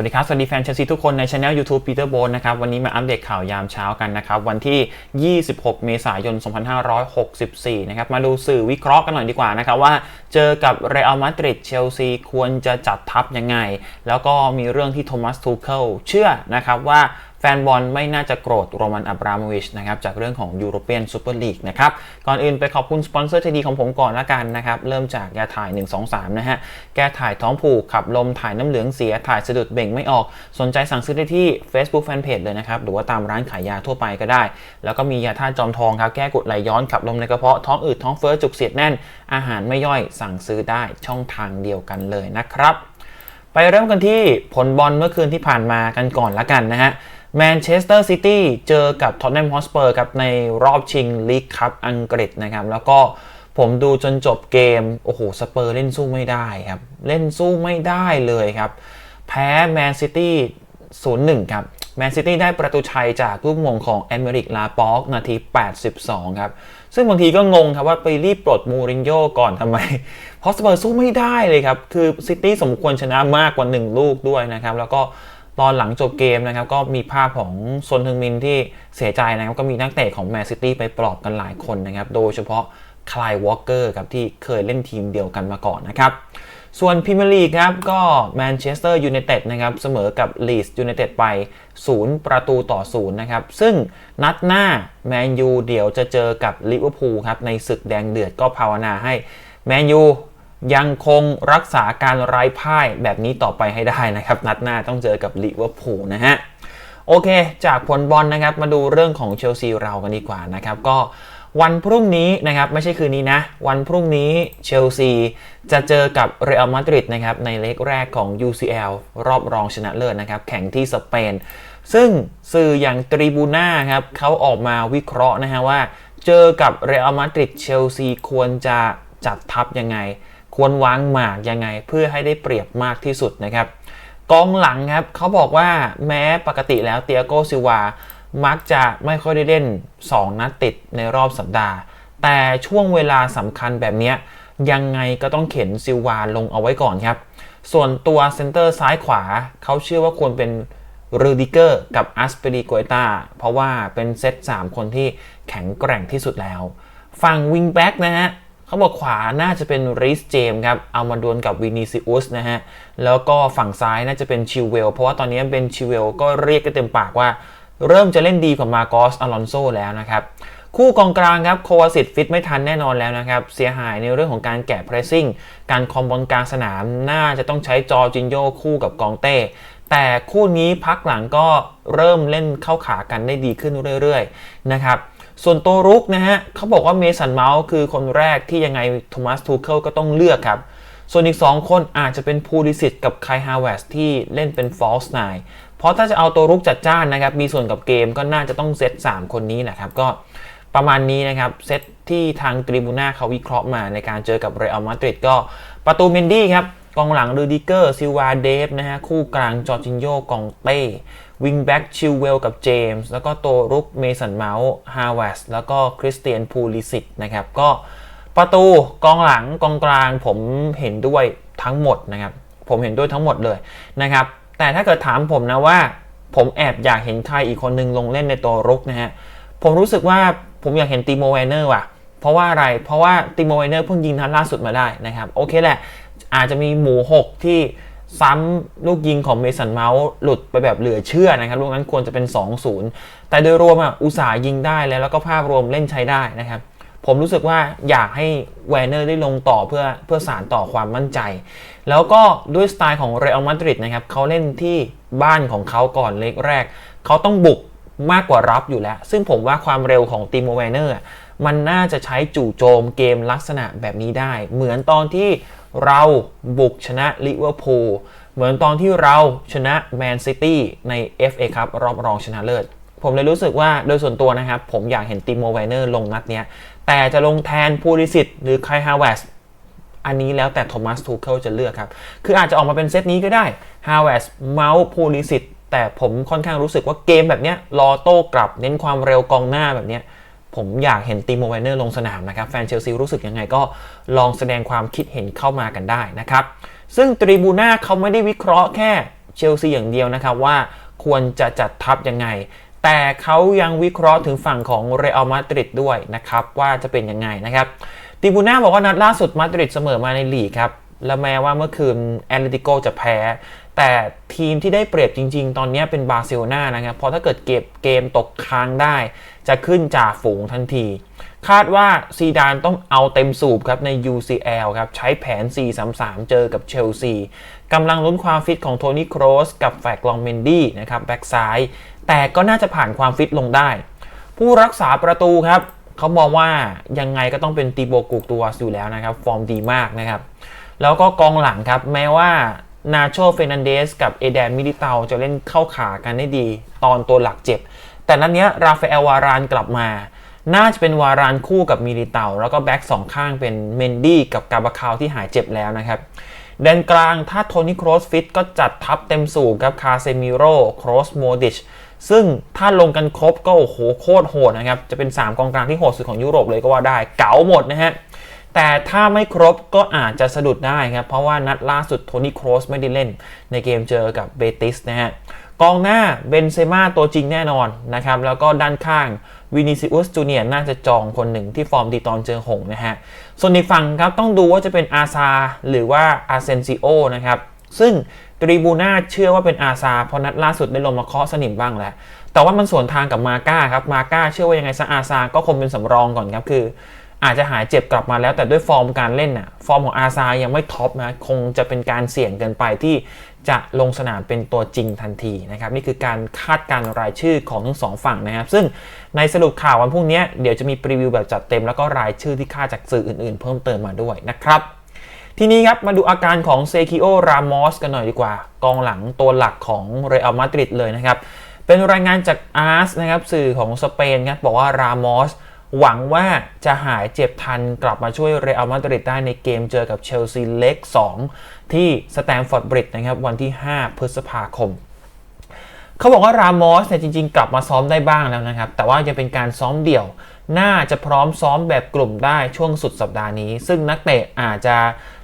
สวัสดีครับ สวัสดีแฟนเชลซีทุกคนในช anel YouTube Peter b o n นะครับ วันนี้มาอัปเดตข่าวยามเช้ากันนะครับ วันที่ 26 เมษายน 2564 นะครับ มาดูสื่อวิเคราะห์กันหน่อยดีกว่านะครับ ว่าเจอกับเรอัลมาดริดเชลซีควรจะจัดทัพยังไง แล้วก็มีเรื่องที่โทมัสทูเคิลเชื่อนะครับว่า แฟนบอลไม่น่าจะโกรธโรมันอับราโมวิชนะครับจากเรื่องของยูโรเปียนซูเปอร์ลีกนะครับก่อนอื่นไปขอบคุณสปอนเซอร์ใจดีของผมก่อนละกันนะครับเริ่มจากยาถ่าย 123 นะฮะแก้ถ่ายท้องผูกขับลมถ่ายน้ำเหลืองเสียถ่ายสะดุดเบ่งไม่ออก สนใจสั่งซื้อได้ที่ Facebook Fanpage เลยนะครับหรือว่าตามร้านขายยาทั่วไปก็ได้ แล้วก็มียาท่าตุจอมทองครับแก้กดไหลย้อนขับลมในกระเพาะท้องอืดท้องเฟ้อจุกเสียดแน่น อาหารไม่ย่อยสั่งซื้อได้ช่องทางเดียวกันเลยนะครับ ไปเริ่มกันที่ผลบอลเมื่อคืนที่ผ่านมากันก่อนละกันนะฮะ แมนเชสเตอร์ซิตี้เจอกับท็อตแนมฮอสเปอร์ครับในรอบชิงลีกคัพอังกฤษนะครับ แล้วก็ผมดูจนจบเกม โอ้โห สเปอร์เล่นสู้ไม่ได้ครับ เล่นสู้ไม่ได้เลยครับ แพ้แมนซิตี้0-1 ครับ แมนซิตี้ได้ประตูชัยจากลูกมงของแอมเมริกลาป็อกนาที 82 ครับ ซึ่งบางทีก็งงครับว่าไปรีบปลดมูรินโญ่ก่อนทำไม เพราะสเปอร์สู้ไม่ได้เลยครับ คือซิตี้สมควรชนะมากกว่า 1 ลูกด้วยนะครับ แล้วก็ ตอนหลังจบเกมนะครับก็มีภาพของซนทึงมินที่เสียใจนะครับก็มีนักเตะของแมนซิตี้ไปปลอบกันหลายคนนะครับโดยเฉพาะคลายวอลเกอร์ครับที่เคยเล่นทีมเดียวกันมาก่อนนะครับส่วนพรีเมียร์ลีกครับก็แมนเชสเตอร์ยูไนเต็ดนะครับเสมอกับลีสยูไนเต็ดไป 0 ประตูต่อ 0 นะครับ ซึ่งนัดหน้าแมนยูเดี๋ยวจะเจอกับลิเวอร์พูลครับในศึกแดงเดือดก็ภาวนาให้แมนยู ยังคงรักษาการไร้พ่ายแบบนี้ต่อไปให้ได้นะครับ นัดหน้าต้องเจอกับลิเวอร์พูลนะฮะ โอเค จากผลบอลนะครับมาดูเรื่องของเชลซีเรากันดีกว่านะครับ ก็วันพรุ่งนี้นะครับไม่ใช่คืนนี้นะ วันพรุ่งนี้เชลซีจะเจอกับเรอัลมาดริดนะครับในเล็กแรกของ UCL รอบรองชนะเลิศนะครับ แข่งที่สเปน ซึ่งสื่ออย่างตริบูน่าครับเขาออกมาวิเคราะห์นะฮะว่า เจอกับเรอัลมาดริดเชลซีควรจะจัดทัพยังไง ควรวางหมากยังไงเพื่อให้ได้เปรียบมากที่สุดนะครับ กองหลังครับเขาบอกว่าแม้ปกติแล้วเตียโกซิวา มักจะไม่ค่อยได้เล่น 2 นัดติดในรอบสัปดาห์ แต่ช่วงเวลาสำคัญแบบนี้ยังไงก็ต้องเข็นซิวาลงเอาไว้ก่อนครับ ส่วนตัวเซนเตอร์ซ้ายขวาเขาเชื่อว่าควรเป็นรูดิเกอร์กับอัสเปรีโกเอตาเพราะว่าเป็นเซต3 คนที่แข็งแกร่งที่สุดแล้ว ฝั่งวิงแบ็กนะฮะ เขาบอกขวาน่าจะเป็นริสเจมครับ เอามาดวลกับวินิซิอุสนะฮะ แล้วก็ฝั่งซ้ายน่าจะเป็นชิวเวล เพราะว่าตอนนี้เป็นชิวเวลก็เรียกกันเต็มปากว่า เริ่มจะเล่นดีกว่ามาโกสอลอนโซแล้วนะครับคู่กองกลางครับโควาสิตฟิตไม่ทันแน่นอนแล้วนะครับ เสียหายในเรื่องของการแกะเพรสซิ่ง การคอมบอลกลางสนาม น่าจะต้องใช้จอจินโยคู่กับกองเต้ แต่คู่นี้พักหลังก็เริ่มเล่นเข้าขากันได้ดีขึ้นเรื่อยๆนะครับ ส่วนตัวรุกนะฮะเขาบอกว่าเมสันเมาส์คือคนแรกที่ยังไงโทมัสทูเคิลก็ต้องเลือกครับ ส่วนอีก 2 คนอาจจะเป็นพูลิสิตกับไคฮาวเวสที่เล่นเป็นฟอลส์ไนเพราะถ้าจะเอาตัวรุกจัดจ้านนะครับ มีส่วนกับเกมก็น่าจะต้องเซต3 คนนี้แหละครับ ก็ประมาณนี้นะครับเซตที่ทางตริบูน่าเขาวิเคราะห์มาในการเจอกับเรอัลมาดริดก็ประตูเมนดี้ครับกองหลังรูดิเกอร์ซิลวาเดฟนะฮะคู่กลางจอร์จินโยกองเต้ วิงแบ็กชิลเวลกับเจมส์แล้วก็ตัวรุกเมสันเมาส์ฮาวเวสแล้วก็คริสเตียนพูลิสิตนะครับ ก็ประตูกองหลังกองกลางผมเห็นด้วยทั้งหมดนะครับ ผมเห็นด้วยทั้งหมดเลยนะครับ แต่ถ้าเกิดถามผมนะว่า ผมแอบอยากเห็นใครอีกคนนึงลงเล่นในตัวรุกนะฮะผมรู้สึกว่าผมอยากเห็นติโมเวนเนอร์ว่ะ เพราะว่าอะไร เพราะว่าติโมเวนเนอร์เพิ่งยิงนัดล่าสุดมาได้นะครับ โอเคแหละ อาจจะมีหมู6ที่ ซ้ำลูกยิงของเมสันเมาส์หลุดไปแบบเหลือเชื่อนะครับลูกนั้นควรจะเป็น 2-0 แต่โดยรวมอะอุตสาหยิงได้แล้วแล้วก็ภาพรวมเล่นใช้ได้นะครับผมรู้สึกว่าอยากให้แวนเนอร์ได้ลงต่อเพื่อเพื่อสารต่อความมั่นใจ แล้วก็ด้วยสไตล์ของเรอัลมาดริดนะครับเขาเล่นที่บ้านของเขาก่อนเล็กแรก เขาต้องบุกมากกว่ารับอยู่แล้ว ซึ่งผมว่าความเร็วของติโมแวนเนอร์มันน่าจะใช้จู่โจมเกมลักษณะแบบนี้ได้ เหมือนตอนที่ เราบุกชนะลิเวอร์พูลเหมือนตอนที่เราชนะแมนซิตี้ใน FA ครับรอบรองชนะเลิศ ผมเลยรู้สึกว่าโดยส่วนตัวนะครับ ผมอยากเห็นติโมไวเนอร์ลงนัดเนี้ย แต่จะลงแทนพูลิสิตหรือไคฮาวเวสอันนี้แล้วแต่โทมัสทูเคิลจะเลือกครับ คืออาจจะออกมาเป็นเซตนี้ก็ได้ฮาวเวสเมาส์พูลิสิตแต่ผมค่อนข้างรู้สึกว่าเกมแบบเนี้ยรอโต้กลับเน้นความเร็วกองหน้าแบบเนี้ย ผมอยากเห็นตีโมไวเนอร์ลงสนามนะครับ แฟนเชลซีรู้สึกยังไงก็ลองแสดงความคิดเห็นเข้ามากันได้นะครับ ซึ่งตรีบูน่าเขาไม่ได้วิเคราะห์แค่เชลซีอย่างเดียวนะครับว่าควรจะจัดทัพยังไง แต่เขายังวิเคราะห์ถึงฝั่งของเรอัลมาดริดด้วยนะครับ ว่าจะเป็นยังไงนะครับติบูน่าบอกว่านัดล่าสุดมาดริดเสมอมาในลีกครับและแม้ว่าเมื่อคืนแอตเลติโกจะแพ้แต่ทีมที่ได้เปรียบจริง ๆ ตอนนี้เป็นบาร์เซโลนานะครับเพราะถ้าเกิดเก็บเกมตกค้างได้ จะขึ้นจ่าฝูงทันที คาดว่าซีดานต้องเอาเต็มสูบครับใน UCL ครับใช้แผน 4-3-3 เจอกับเชลซีกำลังลุ้นความฟิตของโทนี่โครสกับแฟกลองเมนดี้นะครับแบ็กซ้าย แต่ก็น่าจะผ่านความฟิตลงได้ ผู้รักษาประตูครับเขามองว่ายังไงก็ต้องเป็นตีโบกูกตัวอยู่แล้วนะครับ ฟอร์มดีมากนะครับ แล้วก็กองหลังครับแม้ว่า นาโชเฟนันเดสกับเอเดนมิลิเตาจะเล่นเข้าขากันได้ดี ตอนตัวหลักเจ็บ แต่นั้นเนี้ยราฟาเอลวารานกลับมา น่าจะเป็นวารานคู่กับมิลิเตาแล้วก็แบ็กสองข้างเป็นเมนดี้กับกาบาคาวที่หายเจ็บแล้วนะครับแดนกลางถ้าโทนี่โครสฟิตก็จัดทัพเต็มสูบครับคาเซมิโร่โครสโมดิชซึ่งถ้าลงกันครบก็โอ้โหโคตรโหดนะครับ จะเป็น 3 กองกลางที่โหดสุดของยุโรปเลยก็ว่าได้ เก๋าหมดนะฮะ แต่ถ้าไม่ครบก็อาจจะสะดุดได้ครับ เพราะว่านัดล่าสุดโทนี่โครสไม่ได้เล่น ในเกมเจอกับเบติสนะฮะกองหน้าเบนเซม่าตัวจริงแน่นอนนะครับ แล้วก็ด้านข้างวินิซิอุสจูเนียน่าจะจองคนหนึ่งที่ฟอร์มดีตอนเจอหงส์นะฮะ ส่วนในฝั่งครับต้องดูว่าจะเป็นอาซาหรือว่าอาเซนซิโอนะครับ ซึ่งตรีบูน่าเชื่อว่าเป็นอาซาเพราะนัดล่าสุดได้ลงมาเคาะสนิมบ้างแล้ว แต่ว่ามันสวนทางกับมาก้าครับ มาก้าเชื่อว่ายังไงซะอาซาก็คงเป็นสำรองก่อนครับคือ อาจจะหายเจ็บกลับมาแล้วแต่ด้วยฟอร์มการเล่นน่ะฟอร์มของอาซายังไม่ท็อปนะคงจะเป็นการเสี่ยงเกินไปที่จะลงสนามเป็นตัวจริงทันทีนะครับนี่คือการคาดการรายชื่อของทั้งสองฝั่งนะครับ ซึ่งในสรุปข่าววันพรุ่งนี้เดี๋ยวจะมีปรีวิวแบบจัดเต็มแล้วก็รายชื่อที่คาดจากสื่ออื่นๆ เพิ่มเติมมาด้วยนะครับทีนี้ครับมาดูอาการของเซคิโอ รามอสกันหน่อยดีกว่า กองหลังตัวหลักของเรอัลมาดริดเลยนะครับ เป็นรายงานจากอาร์สนะครับสื่อของสเปนครับบอกว่ารามอส หวังว่าจะหายเจ็บทันกลับมาช่วยเรอัลมาดริดได้ในเกมเจอกับเชลซีเล็ก 2 ที่สแตมฟอร์ดบริดนะครับวันที่ 5 พฤษภาคม เขาบอกว่ารามอสเนี่ยจริงๆ กลับมาซ้อมได้บ้างแล้วนะครับ แต่ว่ายังเป็นการซ้อมเดี่ยว น่าจะพร้อมซ้อมแบบกลุ่มได้ช่วงสุดสัปดาห์นี้ ซึ่งนักเตะอาจจะ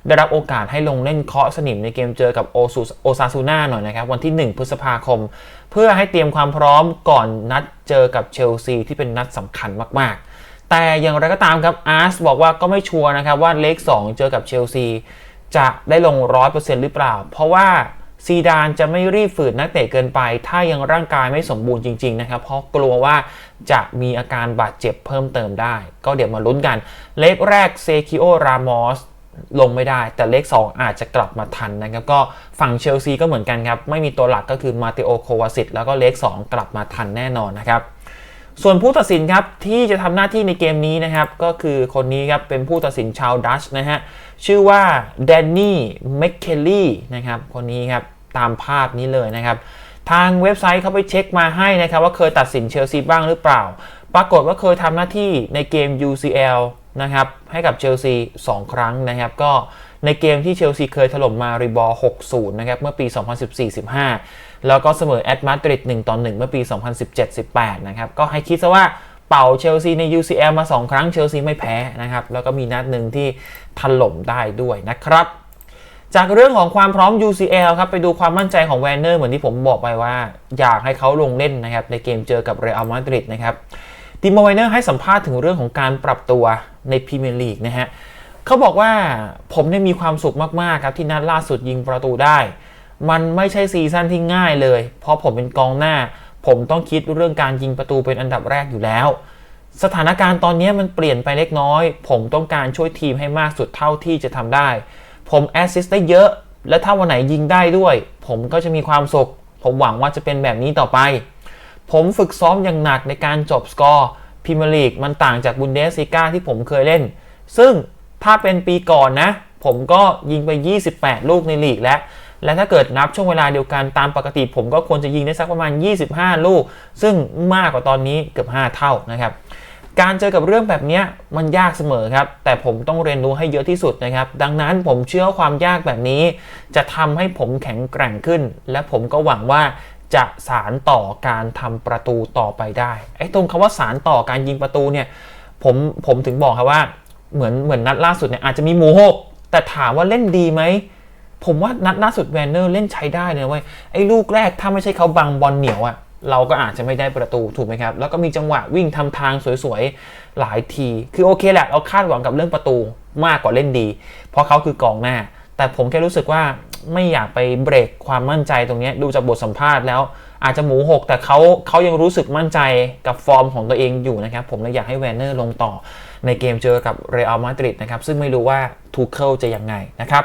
ได้รับโอกาสให้ลงเล่นเคาะสนิมในเกมเจอกับโอซูโอซาซูน่าหน่อยนะครับ วันที่ 1 พฤษภาคม เพื่อให้เตรียมความพร้อมก่อนนัดเจอกับเชลซีที่เป็นนัดสำคัญมากๆ แต่อย่างไรก็ตามครับอาร์สบอกว่าก็ไม่ชัวร์นะครับว่าเลข2 เจอกับเชลซีจะได้ลง 100%หรือเปล่า เพราะว่าซีดานจะไม่รีบฝืนนักเตะเกินไป ถ้ายังร่างกายไม่สมบูรณ์จริง ๆ นะครับ เพราะกลัวว่าจะมีอาการบาดเจ็บเพิ่มเติมได้ ก็เดี๋ยวมาลุ้นกัน เลขแรกเซคิโอ รามอสลงไม่ได้ แต่เลข 2 อาจจะกลับมาทันนะครับ ก็ฝั่งเชลซีก็เหมือนกันครับ ไม่มีตัวหลักก็คือมาติโอ โควาซิตแล้วก็เลข 2 กลับมาทันแน่นอนนะครับ ส่วนผู้ตัดสินครับที่จะทำหน้าที่ในเกมนี้นะครับ ก็คือคนนี้ครับเป็นผู้ตัดสินชาวดัชนะฮะชื่อว่าแดนนี่แมคเคลลี่นะครับคนนี้ครับตามภาพนี้เลยนะครับ ทางเว็บไซต์เขาไปเช็คมาให้นะครับ ว่าเคยตัดสินเชลซีบ้างหรือเปล่า ปรากฏว่าเคยทำหน้าที่ในเกม UCL นะครับให้กับเชลซี 2 ครั้งนะครับ ก็ในเกมที่เชลซีเคยถล่มมาริบอร์ 6-0 นะครับ เมื่อปี 2014-15 แล้วก็เสมอแอตมาดริด1ต่อ1เมื่อปี 2017-18 นะครับ ก็ให้คิดซะว่าเป่าเชลซีใน UCL มา 2 ครั้งเชลซีไม่แพ้นะครับ แล้วก็มีนัดหนึ่งที่ถล่มได้ด้วยนะครับ จากเรื่องของความพร้อม UCL ครับ ไปดูความมั่นใจของแวนเนอร์เหมือนที่ผมบอกไปว่า อยากให้เขาลงเล่นนะครับ ในเกมเจอกับเรอัลมาดริดนะครับติโมแวนเนอร์ให้สัมภาษณ์ถึงเรื่องของการปรับตัวในพรีเมียร์ลีกนะฮะเขาบอกว่าผมเนี่ยมีความสุขมากๆครับที่นัดล่าสุดยิงประตูได้ มันไม่ใช่ซีซั่นที่ง่ายเลย เพราะผมเป็นกองหน้า ผมต้องคิดเรื่องการยิงประตูเป็นอันดับแรกอยู่แล้ว สถานการณ์ตอนนี้มันเปลี่ยนไปเล็กน้อย ผมต้องการช่วยทีมให้มากสุดเท่าที่จะทำได้ ผมแอสซิสต์ได้เยอะ และถ้าวันไหนยิงได้ด้วย ผมก็จะมีความสุข ผมหวังว่าจะเป็นแบบนี้ต่อไป ผมฝึกซ้อมอย่างหนักในการจบสกอร์พรีเมียร์ลีกมันต่างจากบุนเดสลิก้าที่ผมเคยเล่น ซึ่งถ้าเป็นปีก่อนนะ ผมก็ยิงไป 28 ลูกในลีกแล้ว และถ้าเกิดนับช่วงเวลาเดียวกันตามปกติ ผมก็ควรจะยิงได้สักประมาณ 25 ลูก ซึ่งมากกว่าตอนนี้เกือบ 5 เท่านะครับการเจอกับเรื่องแบบนี้มันยากเสมอครับ แต่ผมต้องเรียนรู้ให้เยอะที่สุดนะครับ ดังนั้นผมเชื่อว่าความยากแบบนี้ จะทำให้ผมแข็งแกร่งขึ้น และผมก็หวังว่าจะสารต่อการทำประตูต่อไปได้ไอ้ตรงคำว่าสารต่อการยิงประตูเนี่ยผมผมถึงบอกครับว่าเหมือนเหมือนนัดล่าสุดเนี่ยอาจจะมีหมูหกแต่ถามว่าเล่นดีไหม ผมว่านัดล่าสุดแวนเนอร์เล่นใช้ได้เลยนะเว้ยไอ้ลูกแรกถ้าไม่ใช่เขาบังบอลเหนียวอะเราก็อาจจะไม่ได้ประตูถูกไหมครับ แล้วก็มีจังหวะวิ่งทำทางสวยๆ หลายที คือโอเคแหละเราคาดหวังกับเรื่องประตูมากกว่าเล่นดี เพราะเขาคือกองหน้า แต่ผมแค่รู้สึกว่าไม่อยากไปเบรกความมั่นใจตรงนี้ดูจากบทสัมภาษณ์แล้ว อาจจะหมูหกแต่เขาเขายังรู้สึกมั่นใจกับฟอร์มของตัวเองอยู่นะครับ ผมเลยอยากให้แวนเนอร์ลงต่อในเกมเจอกับเรอัลมาดริดนะครับซึ่งไม่รู้ว่าทูเคิลจะยังไงนะครับ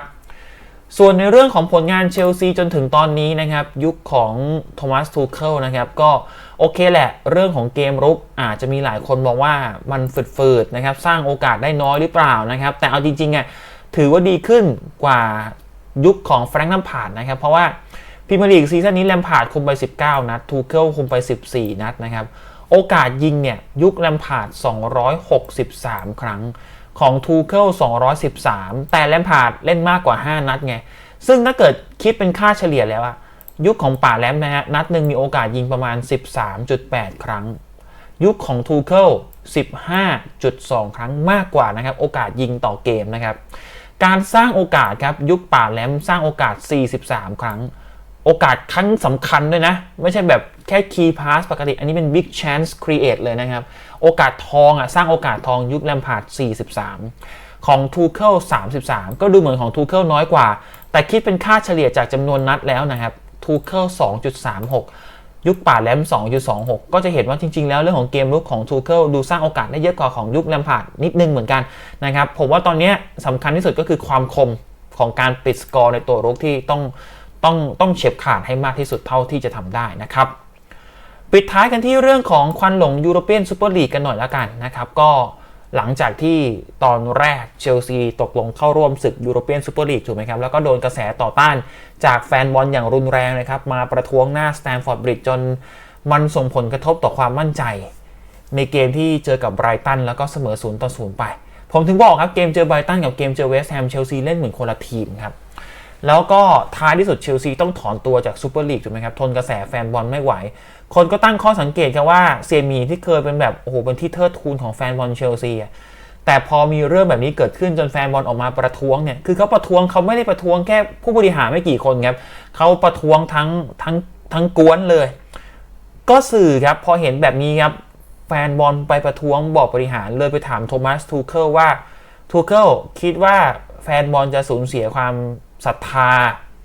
ส่วนในเรื่องของผลงานเชลซีจนถึงตอนนี้นะครับ ยุคของโทมัสทูเคิลนะครับ ก็โอเคแหละ เรื่องของเกมรุกอาจจะมีหลายคนมองว่ามันฝืดๆนะครับ สร้างโอกาสได้น้อยหรือเปล่านะครับ แต่เอาจริงๆอะถือว่าดีขึ้นกว่ายุคของแฟรงค์นัมพาร์ดนะครับ เพราะว่าพรีเมียร์ลีกซีซั่นนี้แลมพาร์ดคุมไป 19 นัดทูเคิลคุมไป 14 นัดนะครับ โอกาสยิงเนี่ยยุคแลมพาร์ด263 ครั้ง ของทูเคิล213 แต่แลมพาร์ดเล่นมากกว่า 5 นัดไง ซึ่งถ้าเกิดคิดเป็นค่าเฉลี่ยแล้วอะยุคของป่าแลมนะฮะ นัดหนึ่งมีโอกาสยิงประมาณ 13.8 ครั้ง ยุคของทูเคิล15.2 ครั้งมากกว่านะครับ โอกาสยิงต่อเกมนะครับ การสร้างโอกาสครับ ยุคป่าแลมสร้างโอกาส 43 ครั้ง โอกาสครั้งสำคัญด้วยนะ ไม่ใช่แบบแค่ key pass ปกติ อันนี้เป็น big chance create เลยนะครับ โอกาสทองอะ สร้างโอกาสทองยุคแลมพาร์ด43 ของทูเคิล33 ก็ดูเหมือนของทูเคิลน้อยกว่า แต่คิดเป็นค่าเฉลี่ยจากจำนวนนัดแล้วนะครับทูเคิล2.36 ยุคป่าแลม 2.26 ก็จะเห็นว่าจริง ๆ แล้วเรื่องของเกมลุกของทูเคิลดูสร้างโอกาสได้เยอะกว่าของยุคแลมพาร์ดนิดนึงเหมือนกันนะครับผมว่าตอนนี้สำคัญที่สุดก็คือความคมของการปิดสกอร์ในตัวรุกที่ต้อง ต้องต้องเฉียบขาดให้มากที่สุดเท่าที่จะทำได้นะครับ ปิดท้ายกันที่เรื่องของควันหลงยูโรเปียนซูเปอร์ลีกกันหน่อยละกันนะครับ ก็หลังจากที่ตอนแรกเชลซีตกลงเข้าร่วมศึกยูโรเปียนซูเปอร์ลีกถูกไหมครับ แล้วก็โดนกระแสต่อต้านจากแฟนบอลอย่างรุนแรงนะครับ มาประท้วงหน้าสแตนฟอร์ดบริดจ์จนมันส่งผลกระทบต่อความมั่นใจ ในเกมที่เจอกับไบรตันแล้วก็เสมอศูนย์ต่อศูนย์ไป ผมถึงบอกครับเกมเจอไบรตันกับเกมเจอเวสต์แฮมเชลซีเล่นเหมือนคนละทีมครับ แล้วก็ท้ายที่สุดเชลซีต้องถอนตัวจากซูเปอร์ลีกถูกไหมครับ ทนกระแสแฟนบอลไม่ไหว คนก็ตั้งข้อสังเกตกันว่าเซมีที่เคยเป็นแบบโอ้โหเป็นที่เทิดทูนของแฟนบอลเชลซีแต่พอมีเรื่องแบบนี้เกิดขึ้นจนแฟนบอลออกมาประท้วงเนี่ยคือเขาประท้วงเขาไม่ได้ประท้วงแค่ผู้บริหารไม่กี่คนครับเขาประท้วงทั้งทั้งทั้งกวนเลย ก็สื่อครับพอเห็นแบบนี้ครับแฟนบอลไปประท้วงบอกบริหารเลยไปถามโทมัสทูเคิลว่าทูเคิลคิดว่าแฟนบอลจะสูญเสียความ ศรัทธา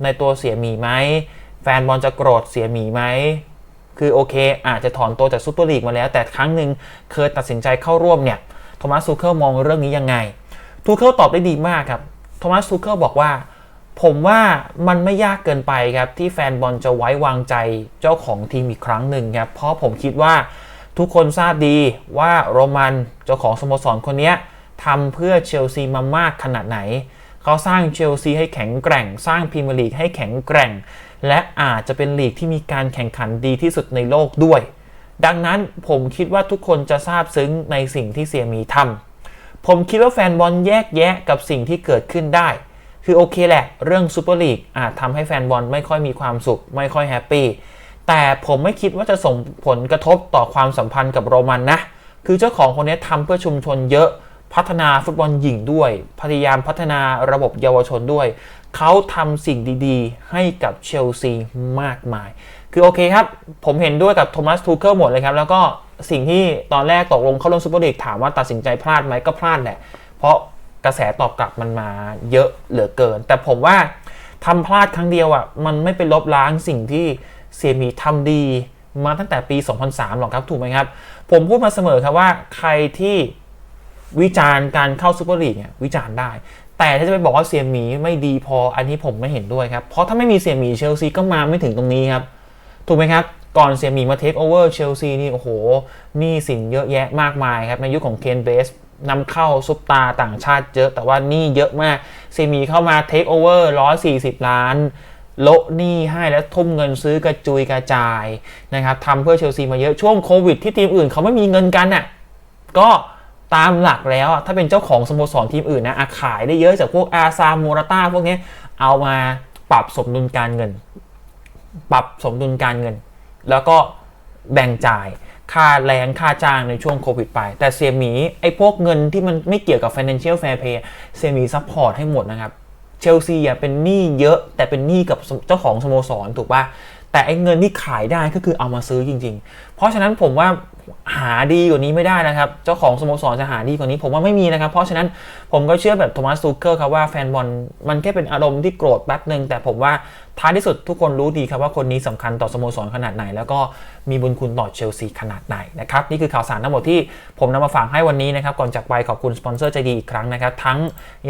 ในตัวเสียหมีไหมแฟนบอลจะโกรธเสียหมีไหมคือโอเค อาจจะถอนตัวจากซูเปอร์ลีกมาแล้ว แต่ครั้งหนึ่งเคยตัดสินใจเข้าร่วมเนี่ยโทมัสทูเคิลมองเรื่องนี้ยังไงทูเคิลตอบได้ดีมากครับโทมัสทูเคิลบอกว่า ผมว่ามันไม่ยากเกินไปครับ ที่แฟนบอลจะไว้วางใจเจ้าของทีมอีกครั้งหนึ่งครับ เพราะผมคิดว่าทุกคนทราบดีว่าโรมันเจ้าของสโมสรคนนี้ทำเพื่อเชลซีมามากขนาดไหน เขาสร้างเชลซีให้แข็งแกร่ง สร้างพรีเมียร์ลีกให้แข็งแกร่ง และอาจจะเป็นลีกที่มีการแข่งขันดีที่สุดในโลกด้วย ดังนั้นผมคิดว่าทุกคนจะทราบซึ้งในสิ่งที่เสียมีทำผมคิดว่าแฟนบอลแยกแยะกับสิ่งที่เกิดขึ้นได้ คือโอเคแหละ เรื่องซูเปอร์ลีกอาจทำให้แฟนบอลไม่ค่อยมีความสุข ไม่ค่อยแฮปปี้แต่ผมไม่คิดว่าจะส่งผลกระทบต่อความสัมพันธ์กับโรมันนะ คือเจ้าของคนนี้ทำเพื่อชุมชนเยอะ พัฒนาฟุตบอลหญิงด้วย พยายามพัฒนาระบบเยาวชนด้วย เขาทำสิ่งดีๆ ให้กับเชลซีมากมาย คือโอเคครับ ผมเห็นด้วยกับโทมัสทูเคิลหมดเลยครับ แล้วก็สิ่งที่ตอนแรกตกลงเข้าร่วมซูเปอร์ลีกถามว่าตัดสินใจพลาดไหมก็พลาดแหละ เพราะกระแสตอบกลับมันมาเยอะเหลือเกิน แต่ผมว่าทำพลาดครั้งเดียวอะมันไม่ไปลบล้างสิ่งที่เสียมีทำดีมาตั้งแต่ปี 2003 หรอกครับถูกไหมครับ ผมพูดมาเสมอครับว่าใครที่ วิจารณ์การเข้าซูเปอร์ลีกเนี่ยวิจารณ์ได้ แต่ถ้าจะไปบอกว่าเสียมีไม่ดีพออันนี้ผมไม่เห็นด้วยครับ เพราะถ้าไม่มีเสียมีเชลซีก็มาไม่ถึงตรงนี้ครับ ถูกไหมครับ ก่อนเสียมีมาเทคโอเวอร์เชลซีนี่โอ้โหหนี่สินเยอะแยะมากมายครับในยุคของเคนเบสนำเข้าซุปตาต่างชาติเยอะ แต่ว่านี่เยอะมากเสียมีเข้ามาเทคโอเวอร์140ล้านโละหนี้ให้แล้วทุ่มเงินซื้อกระจุยกระจายนะครับทำเพื่อเชลซีมาเยอะช่วงโควิดที่ทีมอื่นเขาไม่มีเงินกันน่ะก็ ตามหลักแล้วถ้าเป็นเจ้าของสโมสรทีมอื่นนะขายได้เยอะจากพวกอาซาโมราต้าพวกนี้เอามาปรับสมดุลการเงิน ปรับสมดุลการเงิน แล้วก็แบ่งจ่ายค่าแรงค่าจ้างในช่วงโควิดไป แต่เสียหมีไอ้พวกเงินที่มันไม่เกี่ยวกับ financial fair play เสียหมีซัพพอร์ตให้หมดนะครับเชลซีอะเป็นหนี้เยอะแต่เป็นหนี้กับเจ้าของสโมสรถูกป่ะแต่ไอ้เงินที่ขายได้ก็คือเอามาซื้อจริง ๆ เพราะฉะนั้นผมว่า หาดีกว่านี้ไม่ได้นะครับ เจ้าของสโมสรจะหาดีกว่านี้ ผมว่าไม่มีนะครับ เพราะฉะนั้นผมก็เชื่อแบบโทมัสซูเคิลครับว่าแฟนบอลมันแค่เป็นอารมณ์ที่โกรธแป๊บหนึ่งแต่ผมว่าท้ายที่สุดทุกคนรู้ดีครับว่าคนนี้สำคัญต่อสโมสรขนาดไหน แล้วก็มีบุญคุณต่อเชลซีขนาดไหนนะครับ นี่คือข่าวสารทั้งหมดที่ผมนำมาฝากให้วันนี้นะครับ ก่อนจากไปขอบคุณสปอนเซอร์ใจดีอีกครั้งนะครับ ทั้ง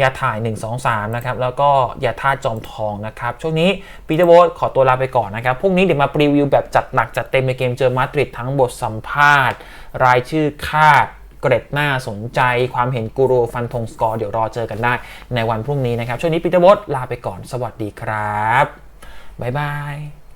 ยาถ่าย 1 2 3 นะครับ แล้วก็ยาธาจอมทองนะครับ ช่วงนี้ปีเตอร์โบสขอตัวลาไปก่อนนะครับพรุ่งนี้เดี๋ยวมารีวิวแบบจัดหนักจัดเต็มในเกมเจอมาดริดทั้งบทสัมภาษณ์รายชื่อคาดเกร็ดหน้าสนใจ ความเห็นกูรูฟันธงสกอร์เดี๋ยวรอเจอกันได้ในวันพรุ่งนี้นะครับ ช่วงนี้ปีเตอร์บสลาไปก่อนสวัสดีครับ บ๊ายบาย